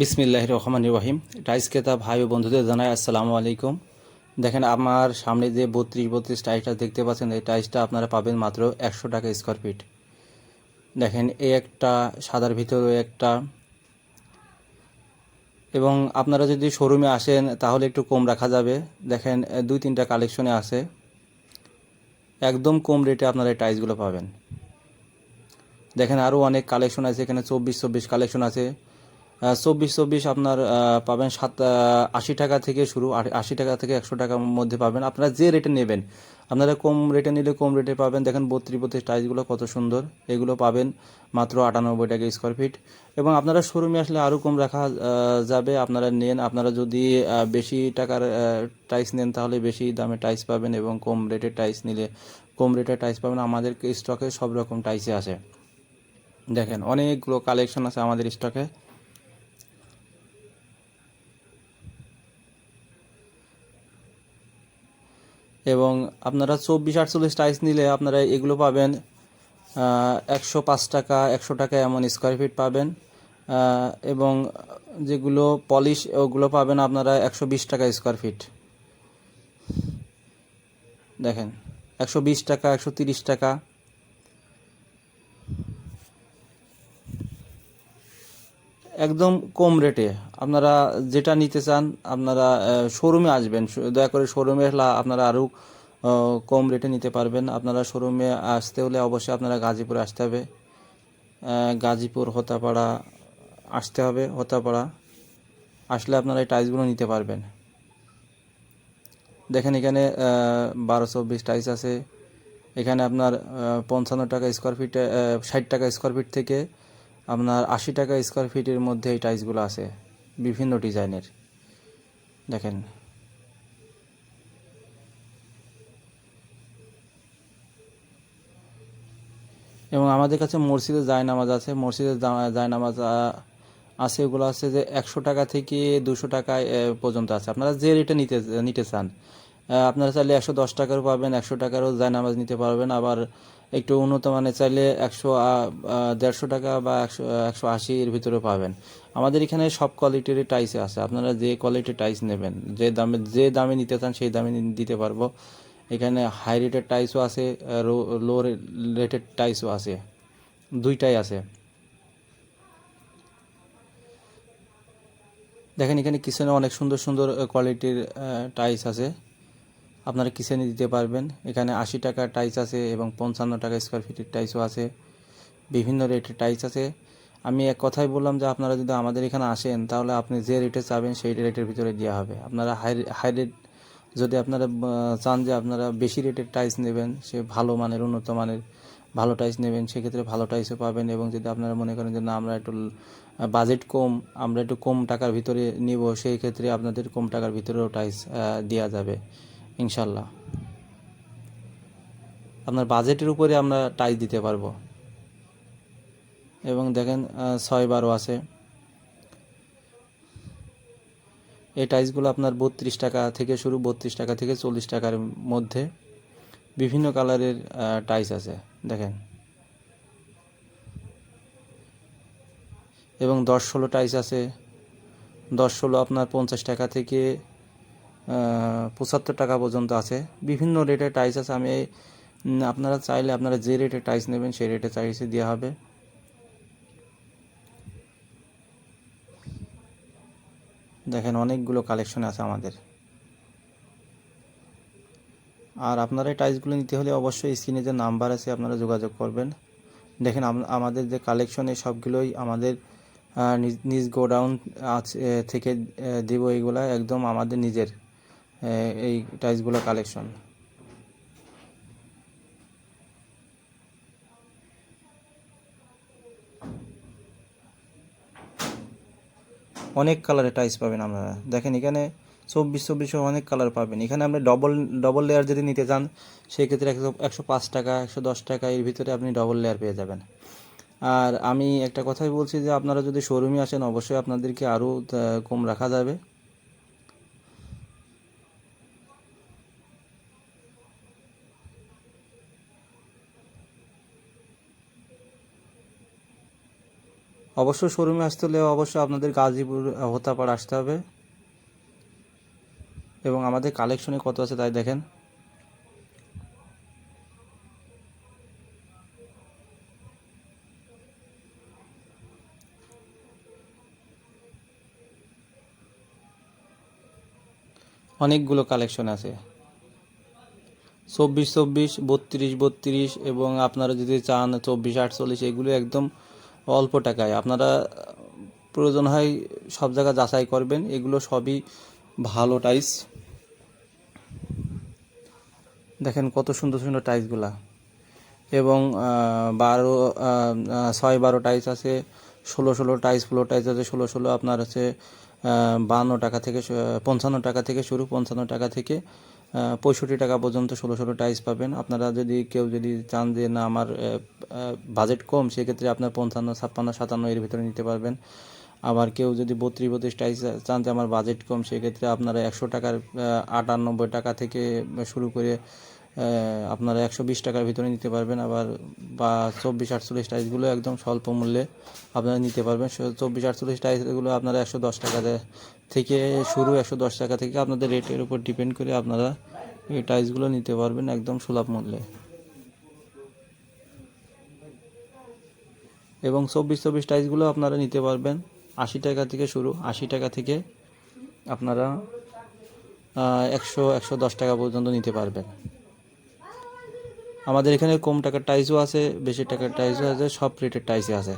বিসমিল্লাহ রহমান রহিম। টাইস ক্রেতা ভাই ও বন্ধুদের জানাই আসসালামু আলাইকুম। দেখেন, আমার সামনে যে বত্রিশ বত্রিশ টাইসটা দেখতে পাচ্ছেন, এই টাইসটা আপনারা পাবেন মাত্র একশো টাকা স্কোয়ার ফিট দেখেন, এই একটা সাদার ভিতরে একটা। এবং আপনারা যদি শোরুমে আসেন, তাহলে একটু কম রাখা যাবে। দেখেন, দুই তিনটা কালেকশনে আছে। একদম কম রেটে আপনারা এই টাইসগুলো পাবেন। দেখেন আরও অনেক কালেকশন আছে। এখানে চব্বিশ চব্বিশ কালেকশন আছে। চব্বিশ চব্বিশ আপনার পাবেন সাত আশি টাকা থেকে শুরু আশি টাকা থেকে একশো টাকার মধ্যে পাবেন। আপনারা যে রেটে নেবেন, আপনারা কম রেটে নিলে কম রেটে পাবেন। দেখেন বত্রিশ বত্রিশ টাইলসগুলো কত সুন্দর, এগুলো পাবেন মাত্র আটানব্বই টাকা স্কোয়ার ফিট এবং আপনারা শোরুমে আসলে আরও কম রাখা যাবে। আপনারা নেন, আপনারা যদি বেশি টাকার টাইস নেন, তাহলে বেশি দামে টাইস পাবেন এবং কম রেটের টাইস নিলে, কম রেটের টাইস পাবেন। আমাদের স্টকে সব রকম টাইসে আছে দেখেন, অনেকগুলো কালেকশন আছে আমাদের স্টকে এবং আপনারা চব্বিশ আটচল্লিশ টাইলস নিলে আপনারা এগুলো পাবেন একশো পাঁচ টাকা, একশো টাকা এমন স্কোয়ার ফিট পাবেন এবং যেগুলো পলিশ ওগুলো পাবেন আপনারা একশো বিশ টাকা স্কোয়ার ফিট দেখেন, একশো বিশ টাকা, একশো তিরিশ টাকা একদম কম রেটে আপনারা যেটা নিতে চান, আপনারা শোরুমে আসবেন। দয়া করে শোরুমে আসলে আপনারা আরও কম রেটে নিতে পারবেন। আপনারা শোরুমে আসতে হলে অবশ্যই আপনারা গাজীপুরে আসতে হবে। গাজীপুর, হতাপাড়া আসতে হবে। হতাপাড়া আসলে আপনারা এই টাইলসগুলো নিতে পারবেন। দেখেন এখানে বারো চব্বিশ টাইলস আছে। এখানে আপনার পঞ্চান্ন টাকা স্কোয়ার ফিটে ষাট টাকা স্কোয়ার ফিট থেকে আপনার আশি টাকা স্কোয়ার ফিটের মধ্যে এই টাইলসগুলো আছে, বিভিন্ন ডিজাইনের দেখেন। এবং আমাদের কাছে মসজিদের জায়নামাজ আছে মসজিদের জায়নামাজ আছে ওগুলো আছে যে একশো টাকা থেকে দুশো টাকা পর্যন্ত আছে। আপনারা যে রেটে নিতে নিতে চান আপনারা চাইলে একশো দশ টাকারও পাবেন, একশো টাকারও জায়নামাজ নিতে পারবেন। আবার একটু উন্নত মানে চাইলে একশো দেড়শো টাকা বা একশো একশো আশির ভিতরে পাবেন। আমাদের এখানে সব কোয়ালিটির টাইসে আছে। আপনারা যে কোয়ালিটির টাইস নেবেন, যে দামে যে দামে নিতে চান সেই দামে দিতে পারব। এখানে হাই রেটের টাইসও আছে লো রেটের টাইসও আছে। দুইটাই আছে। দেখেন এখানে কিচেনে অনেক সুন্দর সুন্দর কোয়ালিটির টাইস আছে। আপনারা কিচেনে দিতে পারবেন? এখানে আশি টাকা টাইস আছে এবং পঞ্চান্ন টাকা স্কোয়ার ফিটের টাইসও আছে। বিভিন্ন রেটের টাইস আছে। আমি এক কথাই বললাম যে আপনারা যদি আমাদের এখানে আসেন, তাহলে আপনি যে রেটে চাবেন, সেই রেটের ভিতরে দেওয়া হবে। আপনারা হাই হাই রেট যদি আপনারা চান যে আপনারা বেশি রেটের টাইস নেবেন, সে ভালো মানের, উন্নত মানের ভালো টাইস নেবেন, সেক্ষেত্রে ভালো টাইসও পাবেন এবং যদি আপনারা মনে করেন যে না, আমরা একটু বাজেট কম, আমরা একটু কম টাকার ভিতরে নিব, সেই ক্ষেত্রে আপনাদের কম টাকার ভিতরেও টাইস দেওয়া যাবে। ইনশাল্লাহ। আপনার বাজেটের উপরে আমরা টাইস দিতে পারব। এবং দেখেন ছয় বারো আছে। এই টাইসগুলো আপনার বত্রিশ টাকা থেকে শুরু, বত্রিশ টাকা থেকে চল্লিশ টাকার মধ্যে বিভিন্ন কালারের টাইস আছে, দেখেন। এবং দশ ষোলো টাইস আছে। দশ ষোলো আপনার পঞ্চাশ টাকা থেকে পঁচাত্তর টাকা পর্যন্ত আছে। বিভিন্ন রেটের টাইস আছে। আমি আপনারা চাইলে আপনারা যে রেটে টাইস নেবেন, সেই রেটে টাইসে দেওয়া হবে। দেখেন, অনেকগুলো কালেকশন আছে আমাদের। আর আপনারা এই টাইলসগুলো নিতে হলে অবশ্যই স্ক্রিনে যে নাম্বার আছে, আপনারা যোগাযোগ করবেন। দেখেন আমাদের যে কালেকশন এই সবগুলোই আমাদের নিজ গোডাউন আছে থেকে দিব এইগুলা একদম আমাদের নিজের। এই টাইলসগুলো কালেকশন। অনেক কালারের টাইলস পাবেন আপনারা। দেখেন এখানে চব্বিশ চব্বিশশো অনেক কালার পাবেন। এখানে আপনি ডবল ডবল লেয়ার যদি নিতে চান, সেক্ষেত্রে একশো একশো পাঁচ টাকা, একশো দশ টাকা, এর ভিতরে আপনি ডবল লেয়ার পেয়ে যাবেন। আর আমি একটা কথাই বলছি যে, আপনারা যদি শোরুমে আসেন, অবশ্যই আপনাদেরকে আরও কম রাখা যাবে। অবশ্য শোরুমে আসতে হলে অবশ্যই আপনাদের গাজীপুর হোতাপাড় আসতে হবে। এবং আমাদের কালেকশনে কত আছে তাই দেখেন। অনেকগুলো কালেকশন আছে। চব্বিশ চব্বিশ, বত্রিশ বত্রিশ এবং আপনারা যদি চান চব্বিশ আটচল্লিশ, এগুলো একদম অল্প টাকায়। আপনারা, প্রয়োজন হয় সব জায়গা যাচাই করবেন। এগুলো সবই ভালো টাইস। দেখেন কত সুন্দর সুন্দর টাইসগুলা। এবং বারো ছয়, বারো টাইস আছে, ষোলো ষোলো টাইস ফ্লোর টাইস আছে, ষোলো ষোলো আপনার আছে বান্ন টাকা থেকে পঞ্চান্ন টাকা থেকে শুরু, পঞ্চান্ন টাকা থেকে পঁয়ষট্টি টাকা পর্যন্ত ষোলো ষোলো টাইস পাবেন। আপনারা যদি কেউ যদি চান যে, না, আমার বাজেট কম, সেক্ষেত্রে আপনার পঞ্চান্ন, ছাপ্পান্ন, সাতান্ন এর ভিতরে নিতে পারবেন। আবার কেউ যদি বত্রিশ বত্রিশ টাইস চান যে আমার বাজেট কম, সেক্ষেত্রে আপনারা একশো টাকার আটানব্বই টাকা থেকে শুরু করে আপনারা একশো বিশ টাকার ভিতরে নিতে পারবেন। আবার বা চব্বিশ, আটচল্লিশ টাইসগুলো একদম স্বল্প মূল্যে আপনারা নিতে পারবেন। চব্বিশ, আটচল্লিশ টাইসগুলো আপনারা একশো দশ টাকা থেকে শুরু একশো দশ টাকা থেকে আপনাদের রেটের উপর ডিপেন্ড করে আপনারা এই টাইসগুলো নিতে পারবেন একদম সুলভ মূল্যে। এবং চব্বিশ চব্বিশ টাইসগুলো আপনারা নিতে পারবেন। আশি টাকা থেকে শুরু, আশি টাকা থেকে আপনারা একশো একশো দশ টাকা পর্যন্ত নিতে পারবেন। আমাদের এখানে কম টাকার টাইসও আছে, বেশি টাকার টাইসও আছে, সব রেটের টাইসই আছে।